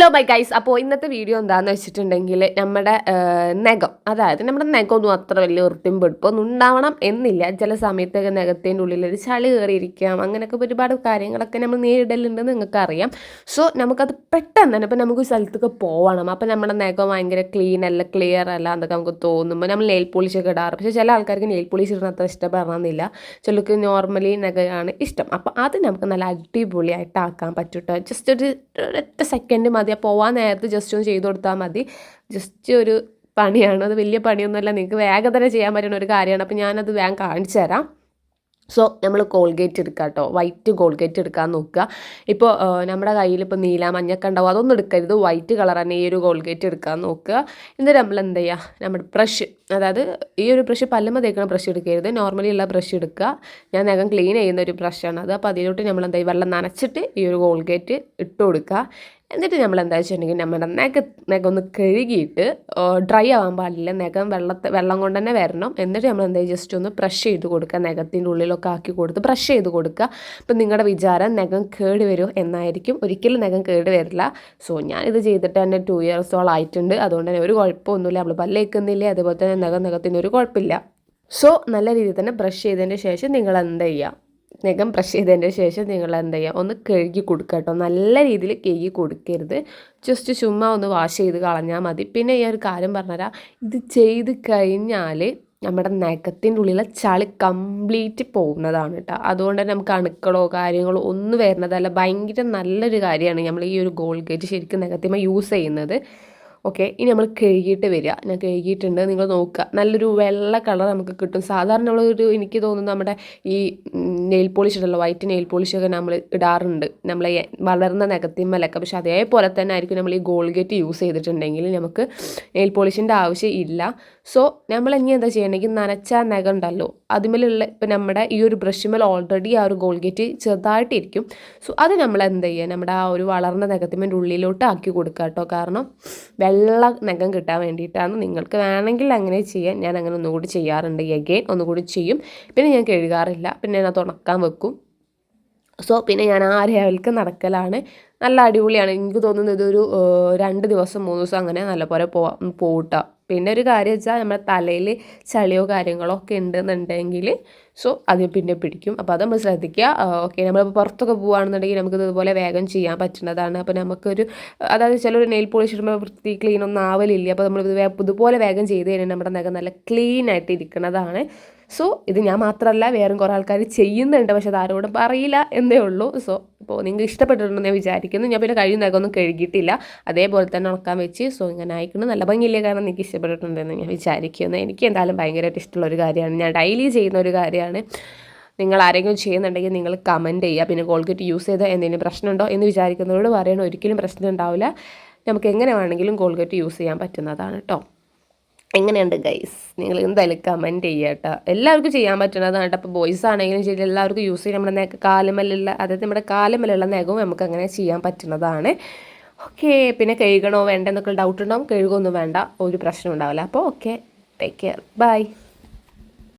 Hello bye guys അപ്പോൾ ഇന്നത്തെ video എന്താണെന്ന് വെച്ചിട്ടുണ്ടെങ്കിൽ നമ്മുടെ നഖം അതായത് നമ്മുടെ നഖമൊന്നും അത്ര വലിയ വൃത്തിയും പെടുപ്പൊന്നും ഉണ്ടാവണം എന്നില്ല. ചില സമയത്തൊക്കെ നഖത്തിന്റെ ഉള്ളിൽ ഒരു ചളി കയറിയിരിക്കാം. അങ്ങനെയൊക്കെ ഒരുപാട് കാര്യങ്ങളൊക്കെ നമ്മൾ നേരിടലുണ്ടെന്ന് നിങ്ങൾക്ക് അറിയാം സോ നമുക്കത് പെട്ടെന്ന് തന്നെ ഇപ്പോൾ നമുക്ക് സ്ഥലത്തൊക്കെ പോകണം അപ്പോൾ നമ്മുടെ നഖം ഭയങ്കര ക്ലീൻ അല്ല ക്ലിയർ അല്ല എന്നൊക്കെ നമുക്ക് തോന്നുമ്പോൾ നമ്മൾ നെയിൽ പോളിഷൊക്കെ ഇടാറ്. പക്ഷേ ചില ആൾക്കാർക്ക് നെയിൽ പോളിഷ് ഇടുന്ന അത്ര ഇഷ്ടപ്പെടണമെന്നില്ല. ചിലർക്ക് നോർമലി നഖമാണ് ഇഷ്ടം. അപ്പോൾ അത് നമുക്ക് നല്ല അടിപൊളിയായിട്ട് ആക്കാൻ പറ്റും ജസ്റ്റ് ഒരു ഒരൊറ്റ സെക്കൻഡ് മതി. ആ പോവാൻ നേരത്ത് ജസ്റ്റ് ഒന്ന് ചെയ്ത് കൊടുത്താൽ മതി. ജസ്റ്റ് ഒരു പണിയാണ്. അത് വലിയ പണിയൊന്നുമല്ല. നിങ്ങൾക്ക് വേഗം തന്നെ ചെയ്യാൻ പറ്റുന്ന ഒരു കാര്യമാണ്. അപ്പോൾ ഞാനത് വേഗം കാണിച്ചു തരാം. സോ നമ്മൾ കോൾഗേറ്റ് എടുക്കുക കേട്ടോ വൈറ്റ് കോൾഗേറ്റ് എടുക്കാൻ നോക്കുക. ഇപ്പോൾ നമ്മുടെ കയ്യിൽ ഇപ്പോൾ നീല മഞ്ഞൊക്കെ ഉണ്ടാവും. അതൊന്നും എടുക്കരുത്. വൈറ്റ് കളർ തന്നെ ഈ ഒരു കോൾഗേറ്റ് എടുക്കാൻ നോക്കുക. എന്നിട്ട് നമ്മൾ എന്ത് ചെയ്യുക നമ്മുടെ ബ്രഷ് അതായത് ഈ ഒരു ബ്രഷ് പല്ലുമ്പോൾ തേക്കുന്ന ബ്രഷ് എടുക്കരുത്. നോർമലി ഉള്ള ബ്രഷ് എടുക്കുക. ഞാൻ നഖം ക്ലീൻ ചെയ്യുന്ന ഒരു ബ്രഷാണ് അത് അപ്പോൾ അതിലോട്ട് നമ്മൾ എന്താ വെള്ളം നനച്ചിട്ട് ഈ ഒരു കോൾഗേറ്റ് ഇട്ട് കൊടുക്കുക. എന്നിട്ട് നമ്മൾ എന്താ വെച്ചിട്ടുണ്ടെങ്കിൽ നമ്മുടെ നഖ നഖം ഒന്ന് കഴുകിയിട്ട് ഡ്രൈ ആവാൻ പാടില്ല. നഖം വെള്ളത്തെ വെള്ളം കൊണ്ട് തന്നെ വരണം. എന്നിട്ട് നമ്മൾ എന്താ ജസ്റ്റ് ഒന്ന് ബ്രഷ് ചെയ്ത് കൊടുക്കുക. നഖത്തിന്റെ ഉള്ളിലൊക്കെ ആക്കി കൊടുത്ത് ബ്രഷ് ചെയ്ത് കൊടുക്കുക. അപ്പം നിങ്ങളുടെ വിചാരം നഖം കേട് വരുമോ എന്നായിരിക്കും. ഒരിക്കലും നഖം കേട് വരില്ല. സോ ഞാൻ ഇത് ചെയ്തിട്ട് തന്നെ ടു ഇയേഴ്സോളം ആയിട്ടുണ്ട്. അതുകൊണ്ട് തന്നെ ഒരു കുഴപ്പമൊന്നുമില്ല. നമ്മൾ പല്ലേക്കുന്നില്ല അതുപോലെ തന്നെ നഖം നഖത്തിനൊരു കുഴപ്പമില്ല. സോ നല്ല രീതിയിൽ തന്നെ ബ്രഷ് ചെയ്തതിന്റെ ശേഷം നിങ്ങൾ എന്ത് ചെയ്യുക? നഖം ബ്രഷ് ചെയ്തതിന്റെ ശേഷം നിങ്ങൾ എന്ത് ചെയ്യുക? ഒന്ന് കഴുകി കൊടുക്കുക കേട്ടോ. നല്ല രീതിയിൽ കഴുകി കൊടുക്കരുത്. ജസ്റ്റ് ചുമ്മാ ഒന്ന് വാഷ് ചെയ്ത് കളഞ്ഞാൽ മതി. പിന്നെ ഈ ഒരു കാര്യം പറഞ്ഞുതരാം. ഇത് ചെയ്ത് കഴിഞ്ഞാൽ നമ്മുടെ നഖത്തിന്റെ ഉള്ളിലെ ചളി കംപ്ലീറ്റ് പോകുന്നതാണ് കേട്ടോ. അതുകൊണ്ട് തന്നെ നമുക്ക് അണുക്കളോ കാര്യങ്ങളോ ഒന്നും വരുന്നതല്ല ഭയങ്കര നല്ലൊരു കാര്യമാണ് നമ്മൾ ഈ ഒരു ഗോൾഗേറ്റ് ശരിക്കും നഖത്തിന്മേൽ യൂസ് ചെയ്യുന്നത്. ഓക്കെ ഇനി നമ്മൾ കഴുകിയിട്ട് വരിക. ഞാൻ കഴുകിയിട്ടുണ്ട് നിങ്ങൾ നോക്കുക. നല്ലൊരു വെള്ള കളർ നമുക്ക് കിട്ടും. സാധാരണ നമ്മളൊരു എനിക്ക് തോന്നുന്നു നമ്മുടെ ഈ നെയിൽ പോളിഷ് ഉണ്ടല്ലോ വൈറ്റ് നെയിൽ പോളിഷൊക്കെ നമ്മൾ ഇടാറുണ്ട്. നമ്മൾ വളർന്ന നഖത്തിന്മേലൊക്കെ പക്ഷെ അതേപോലെ തന്നെ ആയിരിക്കും നമ്മൾ ഈ ഗോൾഗേറ്റ് യൂസ് ചെയ്തിട്ടുണ്ടെങ്കിൽ നമുക്ക് നെയിൽ പോളിഷിന്റെ ആവശ്യം ഇല്ല. സോ നമ്മൾ ഇനി എന്താ ചെയ്യണമെങ്കിൽ നനച്ച നഖം ഉണ്ടല്ലോ അതുമേലുള്ള ഇപ്പം നമ്മുടെ ഈ ഒരു ബ്രഷുമേൽ ഓൾറെഡി ആ ഒരു ഗോൾഗേറ്റ് ചെറുതായിട്ടിരിക്കും. സോ അത് നമ്മൾ എന്താ ചെയ്യുക? നമ്മുടെ ആ ഒരു വളർന്ന നഖത്തിന്റെ ഉള്ളിലോട്ട് ആക്കി കൊടുക്കുക കേട്ടോ. കാരണം വെള്ള നഖം കിട്ടാൻ വേണ്ടിയിട്ടാണ് നിങ്ങൾക്ക് വേണമെങ്കിൽ അങ്ങനെ ചെയ്യാൻ. ഞാൻ അങ്ങനെ ഒന്നുകൂടി ചെയ്യാറുണ്ട്. എഗെയിൻ ഒന്നുകൂടി ചെയ്യും. പിന്നെ ഞാൻ കഴുകാറില്ല പിന്നെ ഞാൻ ഉണക്കാൻ വെക്കും. സോ പിന്നെ ഞാൻ ആ രാവിലേക്ക് നടക്കലാണ്. നല്ല അടിപൊളിയാണ്. എനിക്ക് തോന്നുന്നത് ഇതൊരു രണ്ട് ദിവസം മൂന്ന് ദിവസം അങ്ങനെ നല്ലപോലെ പോവാം പോട്ടാം പിന്നെ ഒരു കാര്യം വെച്ചാൽ നമ്മുടെ തലയിൽ ചളിയോ കാര്യങ്ങളോ ഒക്കെ ഉണ്ടെന്നുണ്ടെങ്കിൽ സോ അത് പിന്നെ പിടിക്കും. അപ്പോൾ അത് നമ്മൾ ശ്രദ്ധിക്കുക. ഓക്കെ നമ്മളിപ്പോൾ പുറത്തൊക്കെ പോകുകയാണെന്നുണ്ടെങ്കിൽ നമുക്ക് ഇതുപോലെ വേഗം ചെയ്യാൻ പറ്റുന്നതാണ്. അപ്പോൾ നമുക്കൊരു അതായത് ചില ഒരു നെയിൽ പോളിഷ് ഇടുമ്പോൾ വൃത്തി ക്ലീൻ ഒന്നും ആവലില്ല അപ്പോൾ നമ്മൾ ഇതുപോലെ വേഗം ചെയ്ത് കഴിഞ്ഞാൽ നമ്മുടെ നഖം നല്ല ക്ലീൻ ആയിട്ട് ഇരിക്കുന്നതാണ്. സോ ഇത് ഞാൻ മാത്രമല്ല വേറെ കുറേ ആൾക്കാർ ചെയ്യുന്നുണ്ട് പക്ഷേ അത് ആരോടും പറയില്ല എന്നേ ഉള്ളൂ. സോ ഇപ്പോൾ നിങ്ങൾക്ക് ഇഷ്ടപ്പെട്ടിട്ടുണ്ടെന്ന് ഞാൻ വിചാരിക്കുന്നു. ഞാൻ പിന്നെ കഴിയുന്നതൊക്കെ ഒന്നും കഴുകിയിട്ടില്ല. അതേപോലെ തന്നെ ഉണക്കാൻ വെച്ച് സോ ഇങ്ങനെ ആയിക്കണം. നല്ല ഭംഗിയില്ല കാരണം നിങ്ങൾക്ക് ഇഷ്ടപ്പെട്ടിട്ടുണ്ടെന്ന് ഞാൻ വിചാരിക്കുന്നു. എനിക്ക് എന്തായാലും ഭയങ്കരമായിട്ട് ഇഷ്ടമുള്ള ഒരു കാര്യമാണ്. ഞാൻ ഡെയിലി ചെയ്യുന്ന ഒരു കാര്യമാണ്. നിങ്ങൾ ആരെങ്കിലും ചെയ്യുന്നുണ്ടെങ്കിൽ നിങ്ങൾ കമന്റ് ചെയ്യുക. പിന്നെ കോൾഗേറ്റ് യൂസ് ചെയ്ത എന്തെങ്കിലും പ്രശ്നമുണ്ടോ എന്ന് വിചാരിക്കുന്നവരോട് പറയണം. ഒരിക്കലും പ്രശ്നം ഉണ്ടാവില്ല. നമുക്ക് എങ്ങനെ വേണമെങ്കിലും കോൾഗേറ്റ് യൂസ് ചെയ്യാൻ പറ്റുന്നതാണ് കേട്ടോ എങ്ങനെയുണ്ട് ഗൈസ് നിങ്ങൾ എന്തായാലും കമന്റ് ചെയ്യാട്ടോ. എല്ലാവർക്കും ചെയ്യാൻ പറ്റുന്നതാണ് കേട്ടോ. അപ്പോൾ ബോയ്സ് ആണെങ്കിലും ശരി എല്ലാവർക്കും യൂസ് ചെയ്യാൻ നമ്മുടെ കാലുമല്ലുള്ള അതായത് നമ്മുടെ കാലുമല്ലുള്ള നഖവും നമുക്ക് അങ്ങനെ ചെയ്യാൻ പറ്റുന്നതാണ്. ഓക്കെ പിന്നെ കഴുകണോ വേണ്ടെന്നൊക്കെ ഡൗട്ട് ഉണ്ടാവും കഴുകൊന്നും വേണ്ട. ഒരു പ്രശ്നം ഉണ്ടാവില്ല. അപ്പോൾ ഓക്കെ ടേക്ക് കെയർ ബൈ